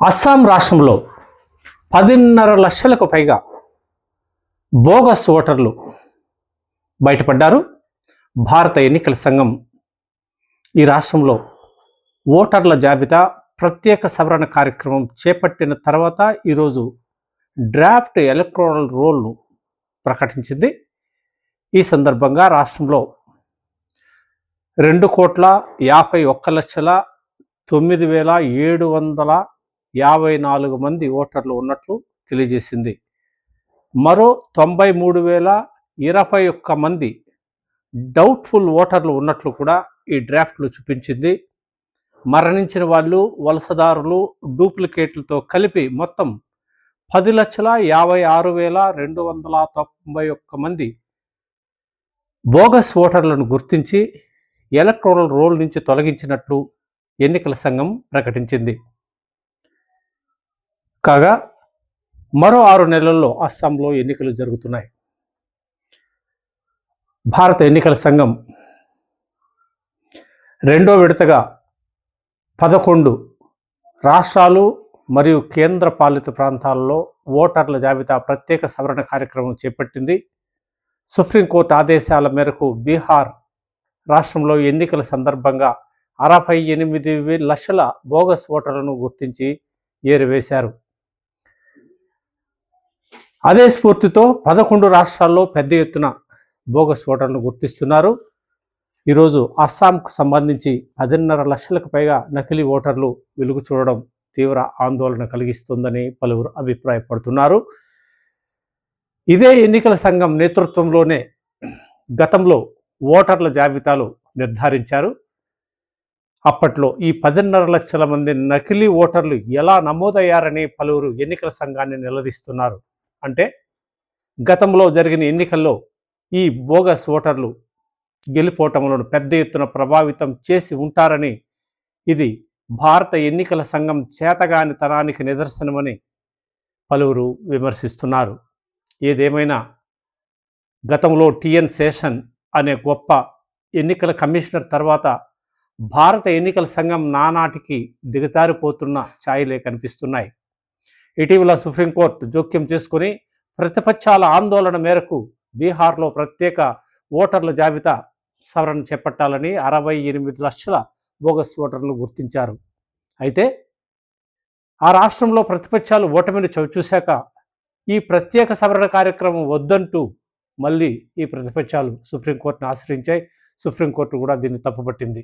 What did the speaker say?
అస్సాం రాష్ట్రంలో పదిన్నర లక్షలకు పైగా బోగస్ ఓటర్లు బయటపడ్డారు. భారత ఎన్నికల సంఘం ఈ రాష్ట్రంలో ఓటర్ల జాబితా ప్రత్యేక సవరణ కార్యక్రమం చేపట్టిన తర్వాత ఈరోజు డ్రాఫ్ట్ ఎలక్ట్రోనల్ రోల్ను ప్రకటించింది. ఈ సందర్భంగా రాష్ట్రంలో రెండు కోట్ల యాభై ఒక్క లక్షల తొమ్మిది వేల ఏడు వందల యాభై నాలుగు మంది ఓటర్లు ఉన్నట్లు తెలియజేసింది. మరో తొంభై మూడు వేల ఇరవై ఒక్క మంది డౌట్ఫుల్ ఓటర్లు ఉన్నట్లు కూడా ఈ డ్రాఫ్ట్లు చూపించింది. మరణించిన వాళ్ళు వలసదారులు డూప్లికేట్లతో కలిపి మొత్తం పది లక్షల యాభై ఆరు వేల రెండు వందల తొంభై ఒక్క మంది బోగస్ ఓటర్లను గుర్తించి ఎలక్ట్రోనల్ రోల్ నుంచి తొలగించినట్లు ఎన్నికల సంఘం ప్రకటించింది. కాగా మరో ఆరు నెలల్లో అస్సాంలో ఎన్నికలు జరుగుతున్నాయి. భారత ఎన్నికల సంఘం రెండో విడతగా పదకొండు రాష్ట్రాలు మరియు కేంద్ర పాలిత ప్రాంతాల్లో ఓటర్ల జాబితా ప్రత్యేక సవరణ కార్యక్రమం చేపట్టింది. సుప్రీంకోర్టు ఆదేశాల మేరకు బీహార్ రాష్ట్రంలో ఎన్నికల సందర్భంగా అరవై ఎనిమిది లక్షల బోగస్ ఓటర్లను గుర్తించి ఏరివేశారు అదే స్ఫూర్తితో పదకొండు రాష్ట్రాల్లో పెద్ద ఎత్తున బోగస్ ఓటర్లను గుర్తిస్తున్నారు. ఈరోజు అస్సాంకు సంబంధించి పదిన్నర లక్షలకు పైగా నకిలీ ఓటర్లు వెలుగు చూడడం తీవ్ర ఆందోళన కలిగిస్తుందని పలువురు అభిప్రాయపడుతున్నారు. ఇదే ఎన్నికల సంఘం నేతృత్వంలోనే గతంలో ఓటర్ల జాబితాలు నిర్ధారించారు. అప్పట్లో ఈ పదిన్నర లక్షల మంది నకిలీ ఓటర్లు ఎలా నమోదయ్యారని పలువురు ఎన్నికల సంఘాన్ని నిలదీస్తున్నారు. అంటే గతంలో జరిగిన ఎన్నికల్లో ఈ బోగస్ ఓటర్లు గెలిపోవటంలో పెద్ద ఎత్తున ప్రభావితం చేసి ఉంటారని ఇది భారత ఎన్నికల సంఘం చేతగానితనానికి నిదర్శనమని పలువురు విమర్శిస్తున్నారు. ఏదేమైనా గతంలో టిఎన్ శేషన్ అనే గొప్ప ఎన్నికల కమిషనర్ తర్వాత భారత ఎన్నికల సంఘం నానాటికి దిగజారిపోతున్న ఛాయలే కనిపిస్తున్నాయి. ఇటీవల సుప్రీంకోర్టు జోక్యం చేసుకుని ప్రతిపక్షాల ఆందోళన మేరకు బీహార్లో ప్రత్యేక ఓటర్ల జాబితా సవరణ చేపట్టాలని అరవై ఎనిమిది లక్షల బోగస్ ఓటర్లు గుర్తించారు. అయితే ఆ రాష్ట్రంలో ప్రతిపక్షాలు ఓటమిని చవిచూశాక ఈ ప్రత్యేక సవరణ కార్యక్రమం వద్దంటూ మళ్ళీ ఈ ప్రతిపక్షాలు సుప్రీంకోర్టును ఆశ్రయించాయి. సుప్రీంకోర్టు కూడా దీన్ని తప్పుపట్టింది.